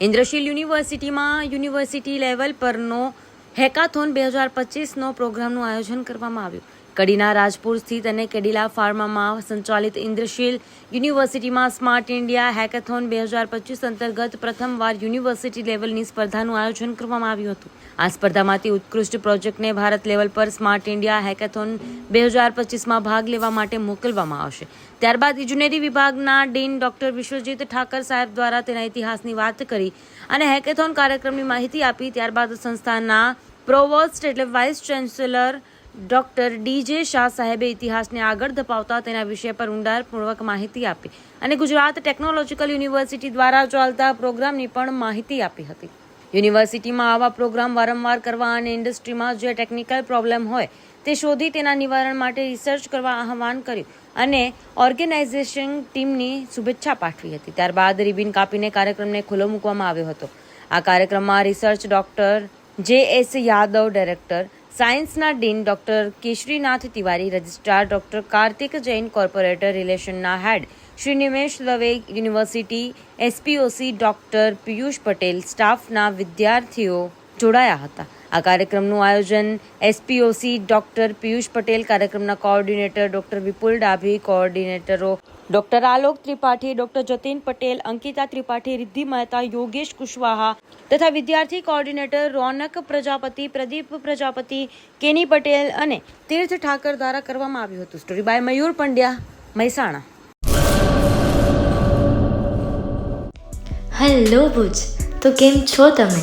ઇન્દ્રશીલ યુનિવર્સિટીમાં university level પરનો hackathon બે હજાર પચીસનો પ્રોગ્રામનું આયોજન કરવામાં આવ્યું. કડીના રાજપુર સ્થિત અને કેડિલા ફાર્મામાં સંચાલિત ઇન્દ્રશીલ યુનિવર્સિટીમાં સ્માર્ટ ઇન્ડિયા હેકેથોન બે હજાર પચીસ અંતર્ગત પ્રથમવાર યુનિવર્સિટી લેવલની સ્પર્ધાનું આયોજન કરવામાં આવ્યું હતું. આ સ્પર્ધામાંથી ઉત્કૃષ્ટ પ્રોજેક્ટને ભારત લેવલ પર સ્માર્ટ ઇન્ડિયા હેકેથોન બે હજાર પચીસમાં ભાગ લેવા માટે મોકલવામાં આવશે. ત્યારબાદ ઇજનેરી વિભાગના ડીન ડોક્ટર વિશ્વજીત ઠાકર સાહેબ દ્વારા તેના ઇતિહાસની વાત કરી અને હેકેથોન કાર્યક્રમની માહિતી આપી. ત્યારબાદ સંસ્થાના પ્રોવોસ્ટ એટલે vice chancellor doctor DJ Shah સાહેબે ઇતિહાસને આગળ ધપાવતા તેના વિષય પર ઊંડાણપૂર્વક માહિતી આપી અને ગુજરાત ટેકનોલોજીકલ યુનિવર્સિટી દ્વારા ચાલતા પ્રોગ્રામની પણ માહિતી આપી હતી. યુનિવર્સિટીમાં આવા પ્રોગ્રામ વારંવાર કરવા અને ઇન્ડસ્ટ્રીમાં જે ટેકનિકલ પ્રોબ્લેમ હોય તે શોધી તેના નિવારણ માટે રિસર્ચ કરવા આહવાન કર્યું અને ઓર્ગેનાઇઝેશન ટીમની શુભેચ્છા પાઠવી હતી. ત્યારબાદ રિબિન કાપીને કાર્યક્રમને ખુલ્લો મૂકવામાં આવ્યો હતો. આ કાર્યક્રમમાં research doctor J S Yadav, director સાયન્સના dean doctor Keshrinath Tiwari, registrar doctor Kartik Jain, corporate રિલેશનના head Shri Nimesh Dave, university SPOC doctor Piyush Patel, સ્ટાફના વિદ્યાર્થીઓ જોડાયા હતા. આ કાર્યક્રમનું આયોજન એસપીઓસી ડોક્ટર પિયુષ પટેલ, કાર્યક્રમના કોઓર્ડિનેટર ડોક્ટર વિપુલ ડાભી, કોઓર્ડિનેટરો ડોક્ટર આલોક ત્રિપાઠી, ડોક્ટર જતીન પટેલ, અંકિતા ત્રિપાઠી, રિદ્ધિ મહેતા, યોગેશ કુશવાહા તથા વિદ્યાર્થી કોઓર્ડિનેટર રોનક પ્રજાપતિ, પ્રદીપ પ્રજાપતિ, કેની પટેલ અને તીર્થ ઠાકર દ્વારા કરવામાં આવ્યું હતું. Story by Mayur Pandya, Mehsana. Hello Bhuj. તો કેમ છો તમે?